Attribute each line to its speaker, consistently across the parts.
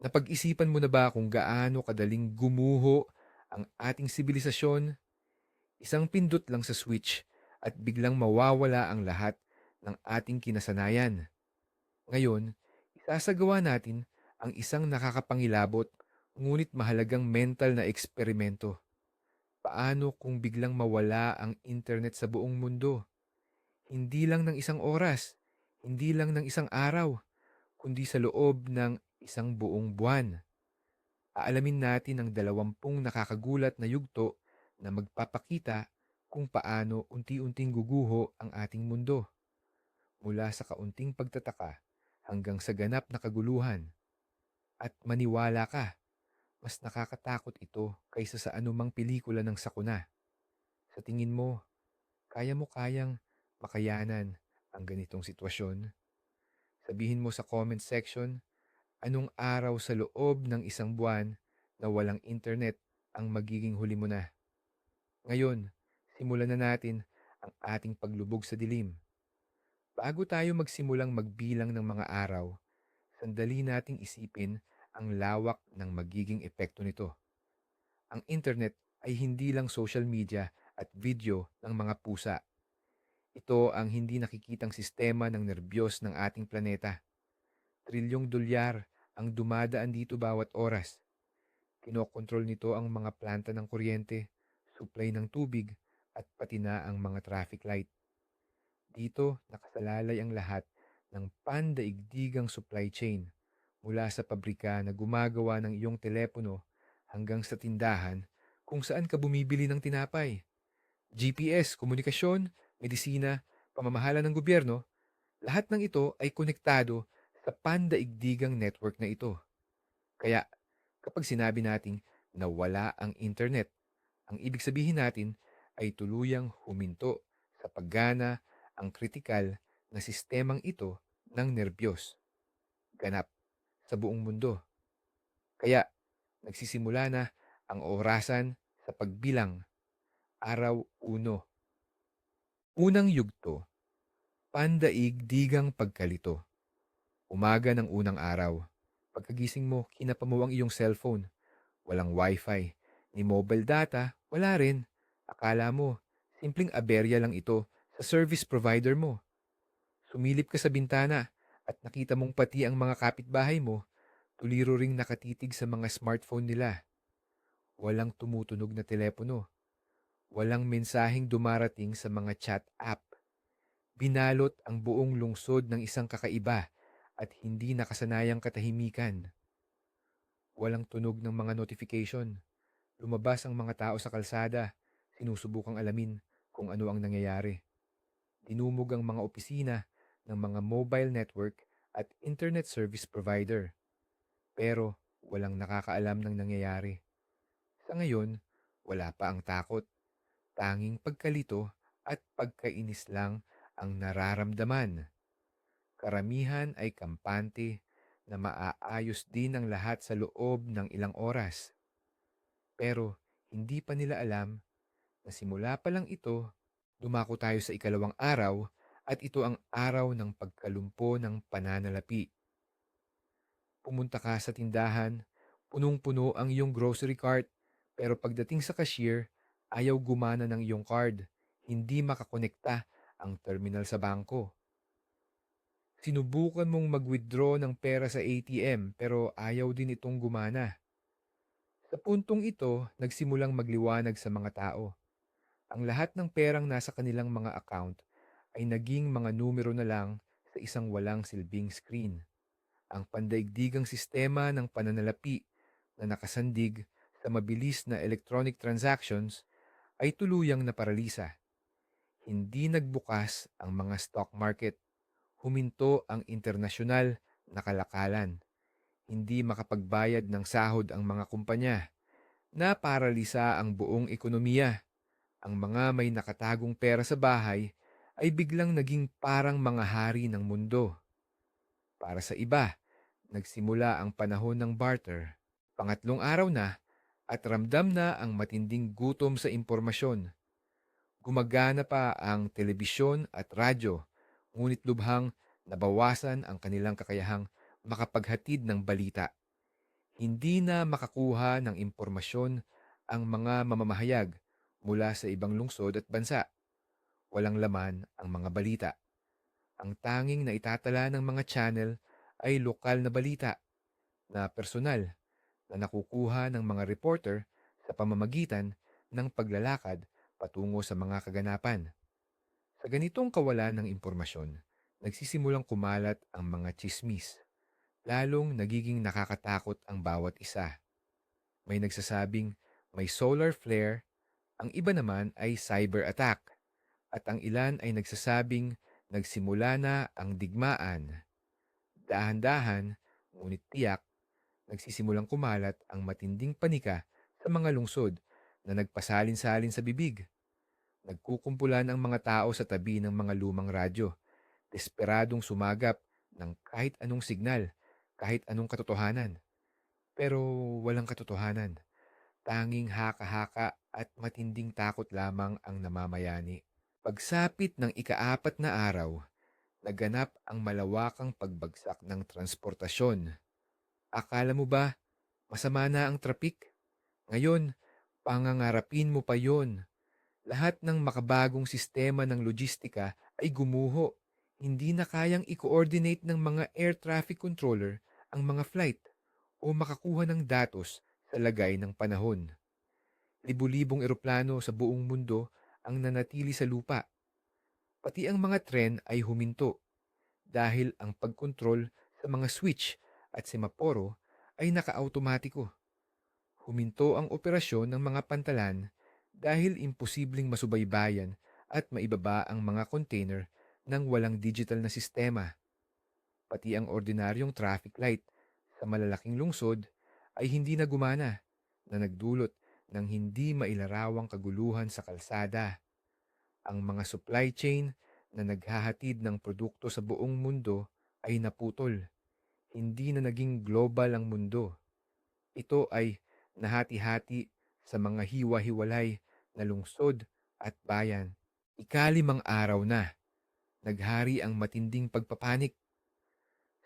Speaker 1: Napag-isipan mo na ba kung gaano kadaling gumuho ang ating sibilisasyon? Isang pindot lang sa switch at biglang mawawala ang lahat ng ating kinasanayan. Ngayon, isasagawa natin ang isang nakakapangilabot ngunit mahalagang mental na eksperimento. Paano kung biglang mawala ang internet sa buong mundo? Hindi lang ng isang oras, hindi lang ng isang araw, kundi sa loob ng isang buong buwan. Aalamin natin ang dalawampung nakakagulat na yugto na magpapakita kung paano unti-unting guguho ang ating mundo. Mula sa kaunting pagtataka hanggang sa ganap na kaguluhan. At maniwala ka, mas nakakatakot ito kaysa sa anumang pelikula ng sakuna. Sa tingin mo, kaya mo kayang makayanan ang ganitong sitwasyon? Sabihin mo sa comment section, anong araw sa loob ng isang buwan na walang internet ang magiging huli mo na? Ngayon, simulan na natin ang ating paglubog sa dilim. Bago tayo magsimulang magbilang ng mga araw, sandali nating isipin ang lawak ng magiging epekto nito. Ang internet ay hindi lang social media at video ng mga pusa. Ito ang hindi nakikitang sistema ng nerbiyos ng ating planeta. Trilyong dolyar ang dumadaan dito bawat oras. Kinokontrol nito ang mga planta ng kuryente, supply ng tubig, at pati na ang mga traffic light. Dito nakasalalay ang lahat ng pandaigdigang supply chain mula sa pabrika na gumagawa ng iyong telepono hanggang sa tindahan kung saan ka bumibili ng tinapay. GPS, komunikasyon, medisina, pamamahala ng gobyerno, lahat ng ito ay konektado sa pandaigdigang network na ito. Kaya kapag sinabi nating nawala ang internet, ang ibig sabihin natin ay tuluyang huminto sa paggana ang kritikal na sistemang ito ng nerbiyos. Ganap sa buong mundo. Kaya nagsisimula na ang orasan sa pagbilang araw uno. Unang yugto, pandaigdigang pagkalito. Umaga ng unang araw. Pagkagising mo, kinapa mo ang iyong cellphone. Walang wifi, ni mobile data, wala rin. Akala mo, simpleng aberya lang ito sa service provider mo. Sumilip ka sa bintana at nakita mong pati ang mga kapitbahay mo, tuliro ring nakatitig sa mga smartphone nila. Walang tumutunog na telepono. Walang mensaheng dumarating sa mga chat app. Binalot ang buong lungsod ng isang kakaiba at hindi nakasanayang katahimikan. Walang tunog ng mga notification. Lumabas ang mga tao sa kalsada, sinusubukang alamin kung ano ang nangyayari. Dinumog ang mga opisina ng mga mobile network at internet service provider. Pero walang nakakaalam ng nangyayari. Sa ngayon, wala pa ang takot. Tanging pagkalito at pagkainis lang ang nararamdaman. Karamihan ay kampante na maaayos din ang lahat sa loob ng ilang oras. Pero hindi pa nila alam na simula pa lang ito, dumako tayo sa ikalawang araw at ito ang araw ng pagkalumpo ng pananalapi. Pumunta ka sa tindahan, punong-puno ang iyong grocery cart, pero pagdating sa cashier, ayaw gumana ng iyong card, hindi makakonekta ang terminal sa bangko. Sinubukan mong mag-withdraw ng pera sa ATM pero ayaw din itong gumana. Sa puntong ito, nagsimulang magliwanag sa mga tao. Ang lahat ng perang nasa kanilang mga account ay naging mga numero na lang sa isang walang silbing screen. Ang pandaigdigang sistema ng pananalapi na nakasandig sa mabilis na electronic transactions ay tuluyang naparalisa. Hindi nagbukas ang mga stock market. Huminto ang internasyonal na kalakalan. Hindi makapagbayad ng sahod ang mga kumpanya. Naparalisa ang buong ekonomiya. Ang mga may nakatagong pera sa bahay ay biglang naging parang mga hari ng mundo. Para sa iba, nagsimula ang panahon ng barter. Pangatlong araw na at ramdam na ang matinding gutom sa impormasyon. Gumagana pa ang telebisyon at radyo, ngunit lubhang nabawasan ang kanilang kakayahang makapaghatid ng balita. Hindi na makakuha ng impormasyon ang mga mamamahayag mula sa ibang lungsod at bansa. Walang laman ang mga balita. Ang tanging na itatala ng mga channel ay lokal na balita na personal na nakukuha ng mga reporter sa pamamagitan ng paglalakad patungo sa mga kaganapan. Sa ganitong kawalan ng impormasyon, nagsisimulang kumalat ang mga chismis. Lalong nagiging nakakatakot ang bawat isa. May nagsasabing may solar flare, ang iba naman ay cyber attack, at ang ilan ay nagsasabing nagsimula na ang digmaan. Dahan-dahan, ngunit tiyak, nagsisimulang kumalat ang matinding panika sa mga lungsod na nagpasalin-salin sa bibig. Nagkukumpulan ang mga tao sa tabi ng mga lumang radyo, desperadong sumagap ng kahit anong signal, kahit anong katotohanan. Pero walang katotohanan. Tanging haka-haka at matinding takot lamang ang namamayani. Pagsapit ng ikaapat na araw, naganap ang malawakang pagbagsak ng transportasyon. Akala mo ba masama na ang trapik? Ngayon, pangangarapin mo pa yon. Lahat ng makabagong sistema ng logistika ay gumuho. Hindi na kayang i-coordinate ng mga air traffic controller ang mga flight o makakuha ng datos sa lagay ng panahon. Libu-libong eroplano sa buong mundo ang nanatili sa lupa. Pati ang mga tren ay huminto dahil ang pagkontrol sa mga switch at semaporo ay naka-automatiko. Huminto ang operasyon ng mga pantalan dahil imposibleng masubaybayan at maibaba ang mga container ng walang digital na sistema. Pati ang ordinaryong traffic light sa malalaking lungsod ay hindi na gumana na nagdulot ng hindi mailarawang kaguluhan sa kalsada. Ang mga supply chain na naghahatid ng produkto sa buong mundo ay naputol. Hindi na naging global ang mundo. Ito ay nahati-hati sa mga hiwa-hiwalay na lungsod at bayan. Ikalimang araw na, naghari ang matinding pagpapanik.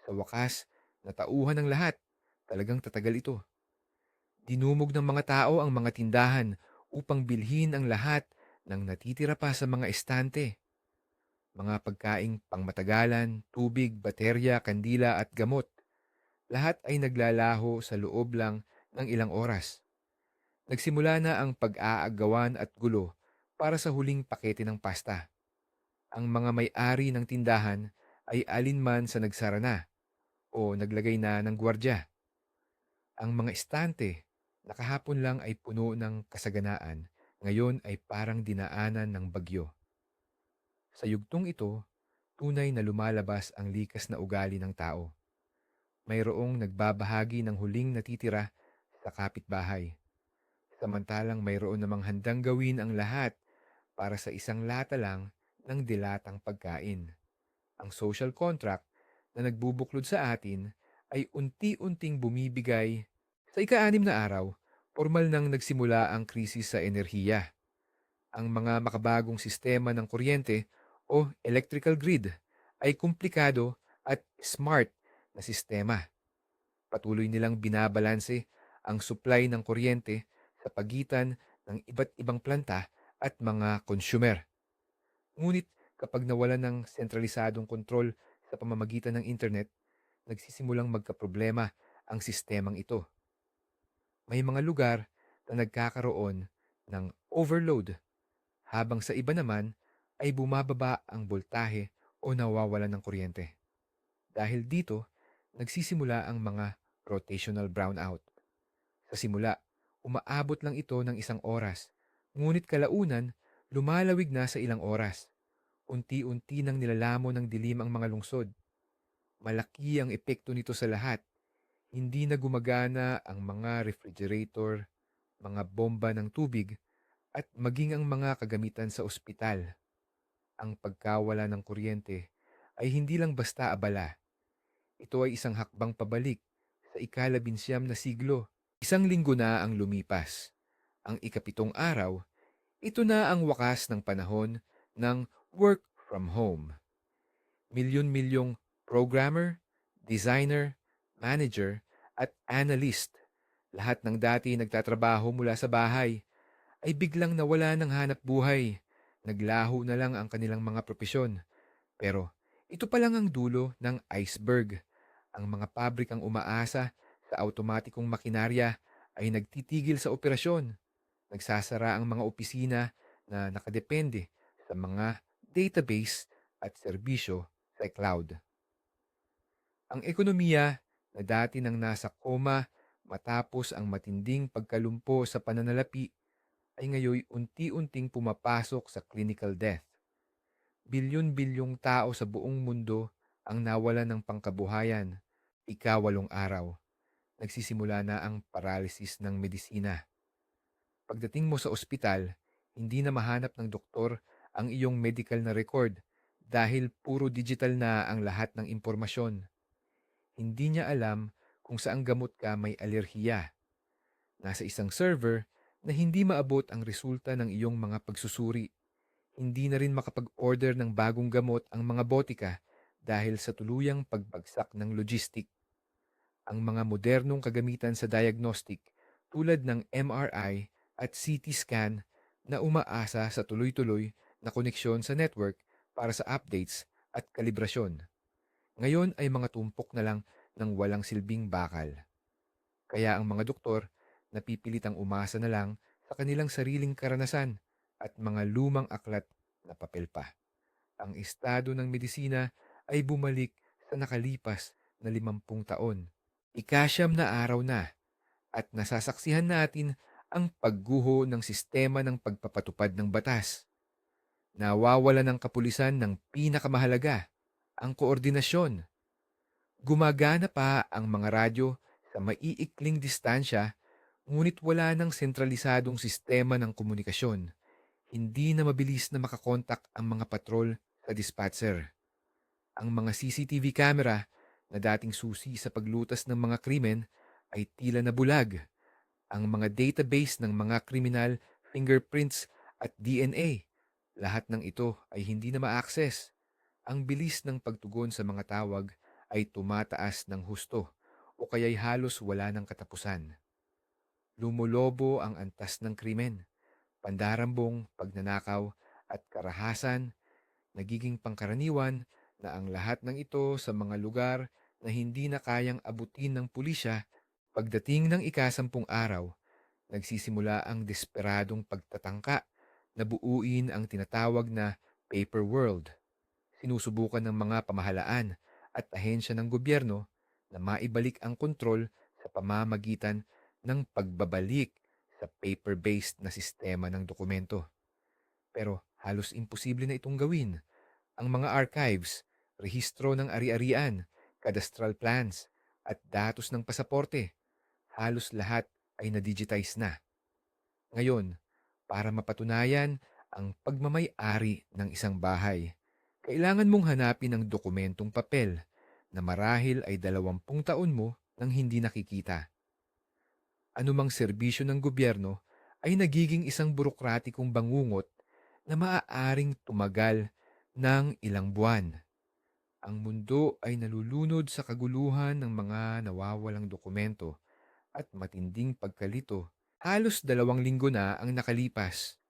Speaker 1: Sa wakas, natauhan ng lahat, talagang tatagal ito. Dinumog ng mga tao ang mga tindahan upang bilhin ang lahat ng natitira pa sa mga estante. Mga pagkaing pangmatagalan, tubig, baterya, kandila at gamot. Lahat ay naglalaho sa loob lang ng ilang oras. Nagsimula na ang pag-aagawan at gulo para sa huling pakete ng pasta. Ang mga may-ari ng tindahan ay alinman sa nagsara na o naglagay na ng gwardya. Ang mga estante nakahapon lang ay puno ng kasaganaan, ngayon ay parang dinaanan ng bagyo. Sa yugtong ito, tunay na lumalabas ang likas na ugali ng tao. Mayroong nagbabahagi ng huling natitira sa kapitbahay. Samantalang mayroon namang handang gawin ang lahat para sa isang lata lang ng dilatang pagkain. Ang social contract na nagbubuklod sa atin ay unti-unting bumibigay sa ika-anim na araw, formal nang nagsimula ang krisis sa enerhiya. Ang mga makabagong sistema ng kuryente o electrical grid ay komplikado at smart na sistema. Patuloy nilang binabalanse ang supply ng kuryente sa pagitan ng iba't ibang planta at mga consumer. Ngunit kapag nawalan ng sentralisadong kontrol sa pamamagitan ng internet, nagsisimulang magkaproblema ang sistemang ito may mga lugar na nagkakaroon ng overload, habang sa iba naman ay bumababa ang boltahe o nawawalan ng kuryente. Dahil dito, nagsisimula ang mga rotational brownout. Sa simula, umaabot lang ito ng isang oras, ngunit kalaunan, lumalawig na sa ilang oras. Unti-unti nang nilalamo ng dilim ang mga lungsod. Malaki ang epekto nito sa lahat hindi na gumagana ang mga refrigerator, mga bomba ng tubig, at maging ang mga kagamitan sa ospital. Ang pagkawala ng kuryente ay hindi lang basta abala. Ito ay isang hakbang pabalik sa ikalabinsyam na siglo. Isang linggo na ang lumipas. Ang ikapitong araw, ito na ang wakas ng panahon ng work from home. Milyon-milyong programmer, designer, manager, at analyst Lahat ng dati nagtatrabaho mula sa bahay ay biglang nawala ng hanap buhay. Naglaho na lang ang kanilang mga propesyon. Pero ito pa lang ang dulo ng iceberg. Ang mga pabrikang umaasa automatikong makinarya ay nagtitigil sa operasyon. Nagsasara ang mga opisina na nakadepende sa mga database at serbisyo sa cloud. Ang ekonomiya na dati nang nasa koma matapos ang matinding pagkalumpo sa pananalapi ay ngayoy unti-unting pumapasok sa clinical death. Bilyon-bilyong tao sa buong mundo ang nawalan ng pangkabuhayan. Ikawalong araw, nagsisimula na ang paralysis ng medisina. Pagdating mo sa ospital, hindi na mahanap ng doktor ang iyong medical na record dahil puro digital na ang lahat ng impormasyon. Hindi niya alam kung saang gamot ka may alerhiya. Nasa isang server na hindi maabot ang resulta ng iyong mga pagsusuri. Hindi na rin makapag-order ng bagong gamot ang mga botika dahil sa tuluyang pagbagsak ng logistic. Ang mga modernong kagamitan sa diagnostic tulad ng MRI at CT scan na umaasa sa tuloy-tuloy na koneksyon sa network para sa updates at kalibrasyon. Ngayon ay mga tumpok na lang ng walang silbing bakal. Kaya ang mga doktor napipilitang umasa na lang sa kanilang sariling karanasan at mga lumang aklat na papel pa. Ang estado ng medisina ay bumalik sa nakalipas na limampung taon. Ikasyam na araw na at nasasaksihan natin ang pagguho ng sistema ng pagpapatupad ng batas. Nawawala ng kapulisan ng pinakamahalaga, ang koordinasyon. Gumagana pa ang mga radyo sa maiikling distansya ngunit wala ng sentralisadong sistema ng komunikasyon. Hindi na mabilis na makakontak ang mga patrol sa dispatcher. Ang mga CCTV camera na dating susi sa paglutas ng mga krimen ay tila na bulag. Ang mga database ng mga kriminal, fingerprints at DNA, lahat ng ito ay hindi na ma-access. Ang bilis ng pagtugon sa mga tawag ay tumataas ng husto o kaya'y halos wala ng katapusan. Lumulobo ang antas ng krimen, pandarambong, pagnanakaw at karahasan, nagiging pangkaraniwan na ang lahat ng ito sa mga lugar na hindi na kayang abutin ng pulisya pagdating ng ikasampung araw, nagsisimula ang desperadong pagtatangka na buuin ang tinatawag na paper world. Sinusubukan ng mga pamahalaan at ahensya ng gobyerno na maibalik ang kontrol sa pamamagitan ng pagbabalik sa paper-based na sistema ng dokumento. Pero halos imposible na itong gawin. Ang mga archives, rehistro ng ari-arian, cadastral plans, at datos ng pasaporte, halos lahat ay na-digitize na. Ngayon, para mapatunayan ang pagmamay-ari ng isang bahay, kailangan mong hanapin ang dokumentong papel na marahil ay dalawampung taon mo nang hindi nakikita anumang serbisyo ng gobyerno ay nagiging isang burokratikong bangungot na maaaring tumagal ng ilang buwan. Ang mundo ay nalulunod sa kaguluhan ng mga nawawalang dokumento at matinding pagkalito. Halos dalawang linggo na ang nakalipas.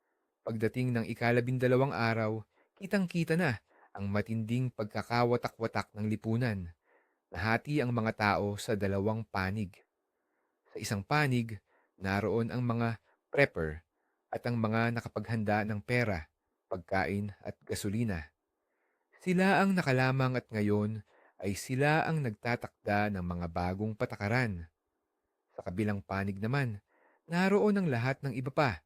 Speaker 1: Pagdating ng ikalabindalawang araw, kitang-kita na ang matinding pagkakawatak-watak ng lipunan. Nahati ang mga tao sa dalawang panig. Sa isang panig, naroon ang mga prepper at ang mga nakapaghanda ng pera, pagkain at gasolina. Sila ang nakalamang at ngayon ay sila ang nagtatakda ng mga bagong patakaran. Sa kabilang panig naman, naroon ang lahat ng iba pa,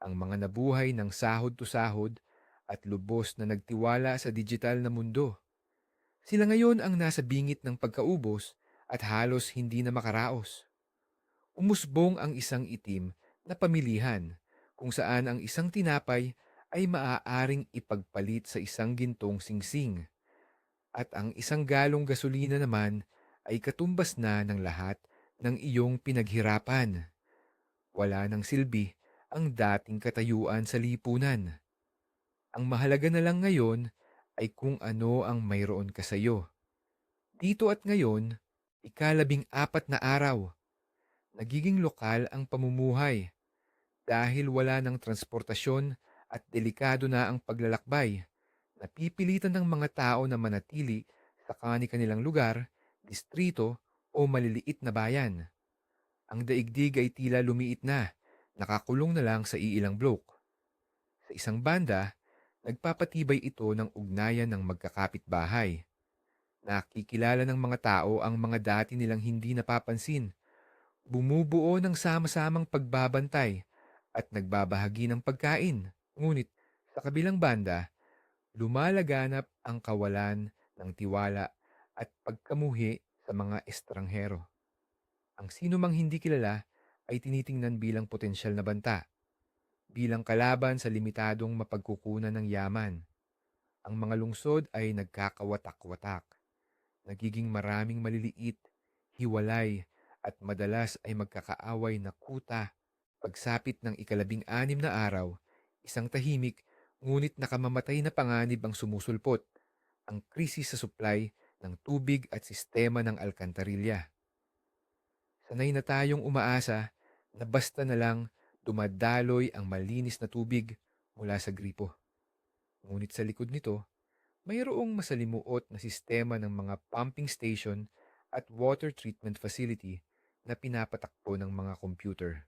Speaker 1: ang mga nabuhay ng sahod to sahod at lubos na nagtiwala sa digital na mundo. Sila ngayon ang nasa bingit ng pagkaubos at halos hindi na makaraos umusbong ang isang itim na pamilihan kung saan ang isang tinapay ay maaaring ipagpalit sa isang gintong singsing at ang isang galong gasolina naman ay katumbas na ng lahat ng iyong pinaghirapan. Wala ng silbi ang dating katayuan sa lipunan. Ang mahalaga na lang ngayon ay kung ano ang mayroon ka sa iyo. Dito at ngayon, ikalabing apat na araw Nagiging lokal ang pamumuhay dahil wala ng transportasyon at delikado na ang paglalakbay. Napipilitan ng mga tao na manatili sa kani-kanilang lugar, distrito o maliliit na bayan. Ang daigdig ay tila lumiit na, nakakulong na lang sa iilang blok. Sa isang banda, nagpapatibay ito ng ugnayan ng magkakapit-bahay. Nakikilala ng mga tao ang mga dati nilang hindi napapansin. Bumubuo ng sama-samang pagbabantay at nagbabahagi ng pagkain. Ngunit sa kabilang banda, lumalaganap ang kawalan ng tiwala at pagkamuhi sa mga estranghero. Ang sino mang hindi kilala ay tinitingnan bilang potensyal na banta, bilang kalaban sa limitadong mapagkukunan ng yaman. Ang mga lungsod ay nagkakawatak-watak, nagiging maraming maliliit, hiwalay, at madalas ay magkakaaway na kuta. Pagsapit ng ikalabing anim na araw, isang tahimik ngunit nakamamatay na panganib ang sumusulpot, ang krisis sa supply ng tubig at sistema ng alkantarilya. Sanay na tayong umaasa na basta na lang dumadaloy ang malinis na tubig mula sa gripo. Ngunit sa likod nito, mayroong masalimuot na sistema ng mga pumping station at water treatment facility na pinapatakbo ng mga computer.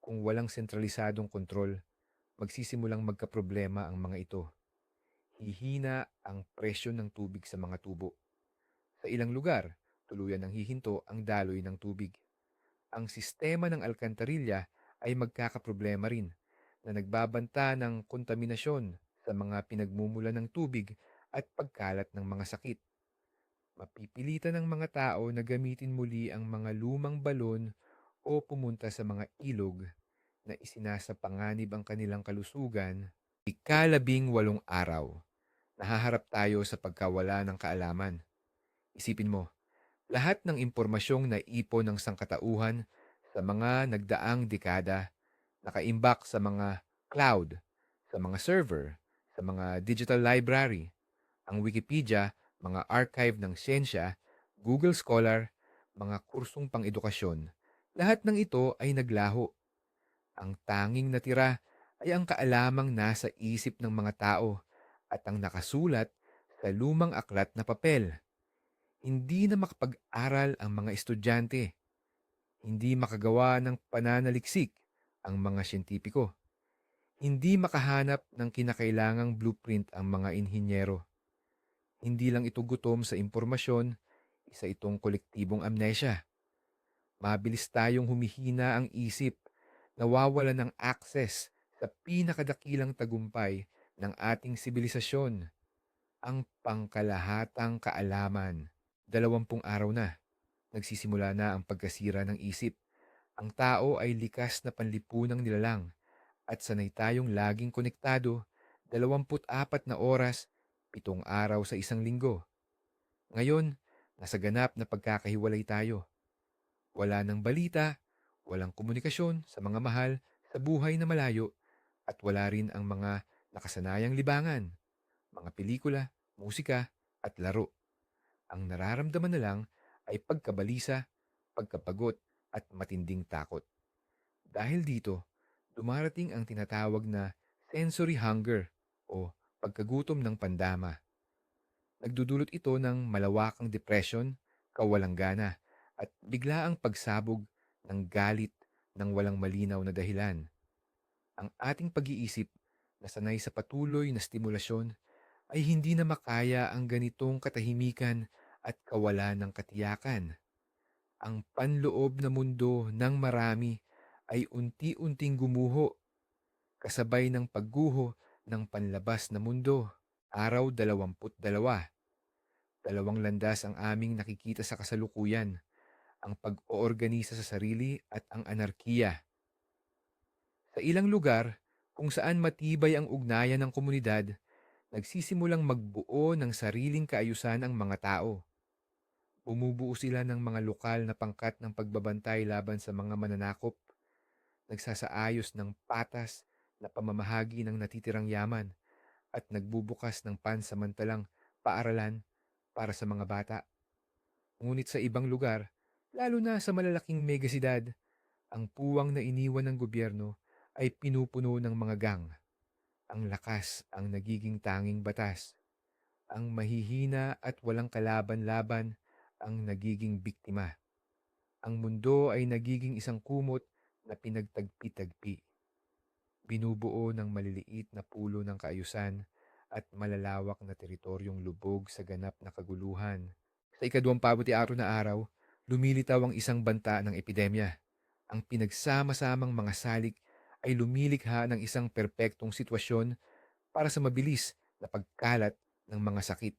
Speaker 1: Kung walang sentralisadong kontrol, magsisimulang magkaproblema ang mga ito. Hihina ang presyo ng tubig sa mga tubo. Sa ilang lugar, tuluyan ng hihinto ang daloy ng tubig. Ang sistema ng alkantarilya ay magkakaproblema rin na nagbabanta ng kontaminasyon sa mga pinagmumula ng tubig at pagkalat ng mga sakit. Mapipilitan ng mga tao na gamitin muli ang mga lumang balon o pumunta sa mga ilog na isinasapanganib ang kanilang kalusugan. Ikalabing walong araw, nahaharap tayo sa pagkawala ng kaalaman. Isipin mo, lahat ng impormasyong naipon ng sangkatauhan sa mga nagdaang dekada, nakaimbak sa mga cloud, sa mga server, sa mga digital library, ang Wikipedia, mga archive ng siyensya, Google Scholar, mga kursong pang-edukasyon, lahat ng ito ay naglaho. Ang tanging natira ay ang kaalamang nasa isip ng mga tao at ang nakasulat sa lumang aklat na papel. Hindi na makapag-aral ang mga estudyante. Hindi makagawa ng pananaliksik ang mga siyentipiko. Hindi makahanap ng kinakailangang blueprint ang mga inhinyero. Hindi lang ito gutom sa impormasyon, isa itong kolektibong amnesia. Mabilis tayong humihina ang isip, nawawala ng access sa pinakadakilang tagumpay ng ating sibilisasyon, ang pangkalahatang kaalaman. Dalawampung araw na, nagsisimula na ang pagkasira ng isip. Ang tao ay likas na panlipunang nilalang at sanay tayong laging konektado 24 na oras, pitong araw sa isang linggo. Ngayon, nasa ganap na pagkakahiwalay tayo. Wala ng balita, walang komunikasyon sa mga mahal sa buhay na malayo at wala rin ang mga nakasanayang libangan, mga pelikula, musika at laro. Ang nararamdaman na lang ay pagkabalisa, pagkapagot at matinding takot. Dahil dito, dumarating ang tinatawag na sensory hunger o pagkagutom ng pandama. Nagdudulot ito ng malawakang depression, kawalanggana at biglaang pagsabog ng galit ng walang malinaw na dahilan. Ang ating pag-iisip na sanay sa patuloy na stimulasyon ay hindi na makaya ang ganitong katahimikan at kawalan ng katiyakan. Ang panloob na mundo ng marami ay unti-unting gumuho, kasabay ng pagguho ng panlabas na mundo. Araw 22. Dalawang landas ang aming nakikita sa kasalukuyan, ang pag-oorganisa sa sarili at ang anarkiya. Sa ilang lugar, kung saan matibay ang ugnayan ng komunidad, nagsisimulang magbuo ng sariling kaayusan ang mga tao. Bumubuo sila ng mga lokal na pangkat ng pagbabantay laban sa mga mananakop, nagsasaayos ng patas na pamamahagi ng natitirang yaman, at nagbubukas ng pansamantalang paaralan para sa mga bata. Ngunit sa ibang lugar, lalo na sa malalaking megasidad. Ang puwang na iniwan ng gobyerno ay pinupuno ng mga gang. Ang lakas ang nagiging tanging batas. Ang mahihina at walang kalaban-laban ang nagiging biktima. Ang mundo ay nagiging isang kumot na pinagtagpi-tagpi. Binubuo ng maliliit na pulo ng kaayusan at malalawak na teritoryong lubog sa ganap na kaguluhan. Sa ikaduwang pabuti araw na araw, lumilitaw ang isang banta ng epidemya. Ang pinagsama-samang mga salik ay lumilikha ng isang perpektong sitwasyon para sa mabilis na pagkalat ng mga sakit.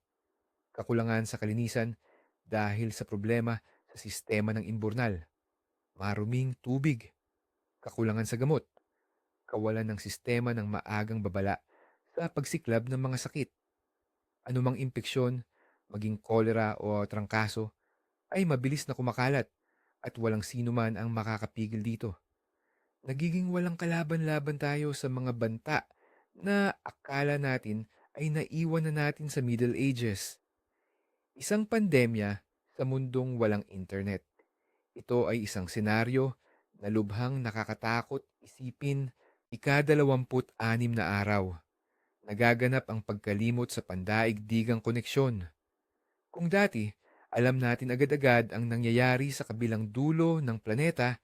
Speaker 1: Kakulangan sa kalinisan dahil sa problema sa sistema ng imburnal. Maruming tubig. Kakulangan sa gamot. Kawalan ng sistema ng maagang babala sa pagsiklab ng mga sakit. Anumang impeksyon, maging kolera o trangkaso, ay mabilis na kumakalat at walang sino man ang makakapigil dito. Nagiging walang kalaban-laban tayo sa mga banta na akala natin ay naiwan na natin sa Middle Ages. Isang pandemya sa mundong walang internet. Ito ay isang senaryo na lubhang nakakatakot isipin ikadalawamput anim na araw. Nagaganap ang pagkalimot sa pandaigdigang koneksyon. Kung dati, alam natin agad-agad ang nangyayari sa kabilang dulo ng planeta,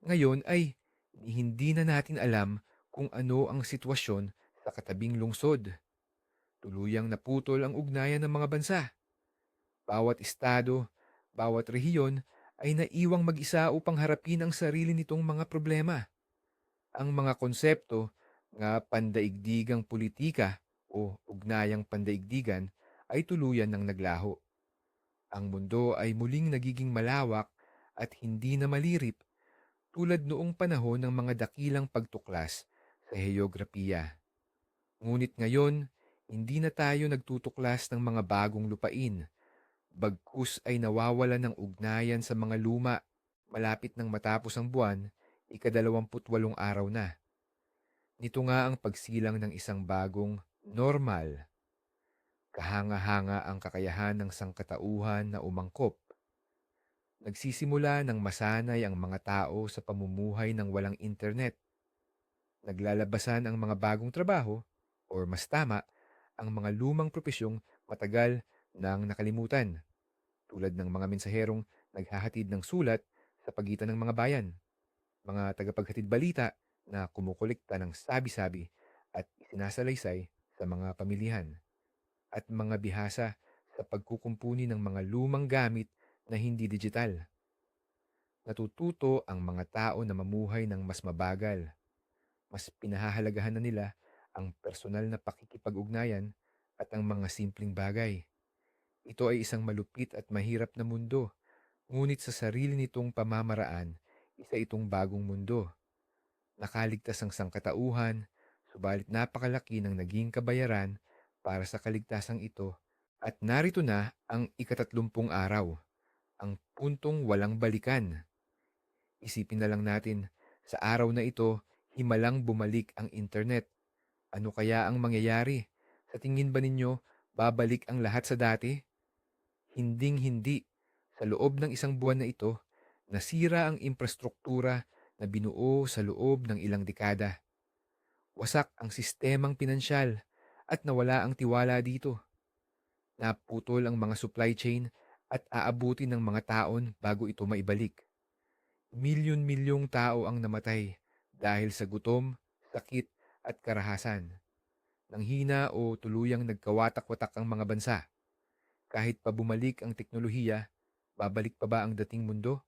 Speaker 1: ngayon ay hindi na natin alam kung ano ang sitwasyon sa katabing lungsod. Tuluyang naputol ang ugnayan ng mga bansa. Bawat estado, bawat rehiyon ay naiwang mag-isa upang harapin ang sarili nitong mga problema. Ang mga konsepto nga pandaigdigang politika o ugnayang pandaigdigan ay tuluyan ng naglaho. Ang mundo ay muling nagiging malawak at hindi na malirip tulad noong panahon ng mga dakilang pagtuklas sa heograpiya. Ngunit ngayon, hindi na tayo nagtutuklas ng mga bagong lupain. Bagkus ay nawawala ng ugnayan sa mga luma. Malapit nang matapos ang buwan, ikadalawamputwalong araw na. Nito nga ang pagsilang ng isang bagong normal. Kahanga-hanga ang kakayahan ng sangkatauhan na umangkop. Nagsisimula ng masanay ang mga tao sa pamumuhay ng walang internet. Naglalabasan ang mga bagong trabaho, or mas tama, ang mga lumang propesyong matagal nang nakalimutan, tulad ng mga mensaherong naghahatid ng sulat sa pagitan ng mga bayan, mga tagapaghatid balita na kumukolekta ng sabi-sabi at isinasalaysay sa mga pamilihan, at mga bihasa sa pagkukumpuni ng mga lumang gamit na hindi digital. Natututo ang mga tao na mamuhay ng mas mabagal. Mas pinahahalagahan na nila ang personal na pakikipag-ugnayan at ang mga simpleng bagay. Ito ay isang malupit at mahirap na mundo, ngunit sa sarili nitong pamamaraan, isa itong bagong mundo. Nakaligtas ang sangkatauhan, subalit napakalaki ng naging kabayaran para sa kaligtasang ito at narito na ang ikatatlumpung araw, ang puntong walang balikan. Isipin na lang natin, sa araw na ito, himalang bumalik ang internet. Ano kaya ang mangyayari? Sa tingin ba ninyo, babalik ang lahat sa dati? Hinding-hindi. Sa loob ng isang buwan na ito, nasira ang infrastruktura na binuo sa loob ng ilang dekada. Wasak ang sistemang pinansyal at nawala ang tiwala dito. Naputol ang mga supply chain at aabuti ng mga taon bago ito maibalik. Milyon-milyong tao ang namatay dahil sa gutom, sakit at karahasan. Nang hina o tuluyang nagkawatak-watak ang mga bansa. Kahit pa bumalik ang teknolohiya, babalik pa ba ang dating mundo?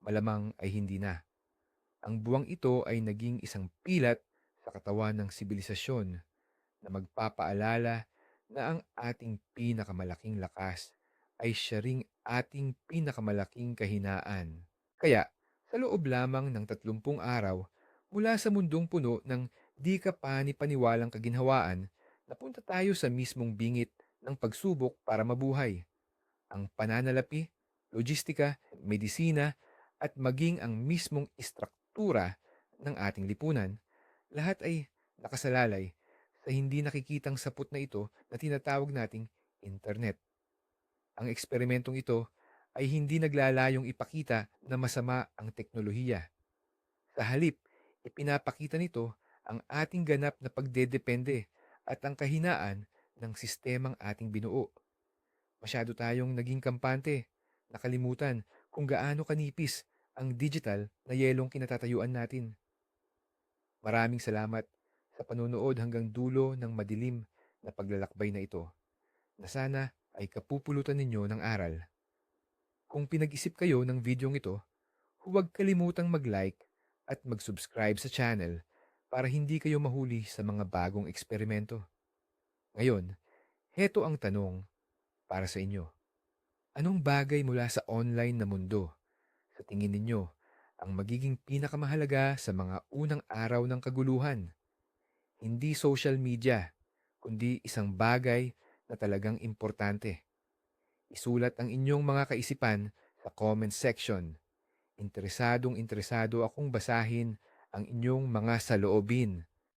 Speaker 1: Malamang ay hindi na. Ang buwang ito ay naging isang pilat sa katawan ng sibilisasyon na magpapaalala na ang ating pinakamalaking lakas ay siya ring ating pinakamalaking kahinaan. Kaya, sa loob lamang ng tatlumpung araw, mula sa mundong puno ng di ka pani-paniwalang kaginhawaan, napunta tayo sa mismong bingit ng pagsubok para mabuhay. Ang pananalapi, logistika, medisina, at maging ang mismong istruktura ng ating lipunan, lahat ay nakasalalay sa hindi nakikitang saput na ito na tinatawag nating internet. Ang eksperimentong ito ay hindi naglalayong ipakita na masama ang teknolohiya. Sa halip, ipinapakita nito ang ating ganap na pagdedepende at ang kahinaan ng sistemang ating binuo. Masyado tayong naging kampante, nakalimutan kung gaano kanipis ang digital na yelong kinatatayuan natin. Maraming salamat sa panunood hanggang dulo ng madilim na paglalakbay na ito, na sana ay kapupulutan ninyo ng aral. Kung pinag-isip kayo ng videong ito, huwag kalimutang mag-like at mag-subscribe sa channel para hindi kayo mahuli sa mga bagong eksperimento. Ngayon, heto ang tanong para sa inyo. Anong bagay mula sa online na mundo sa tingin ninyo ang magiging pinakamahalaga sa mga unang araw ng kaguluhan? Hindi social media, kundi isang bagay na talagang importante. Isulat ang inyong mga kaisipan sa comment section. Interesadong interesado akong basahin ang inyong mga saloobin.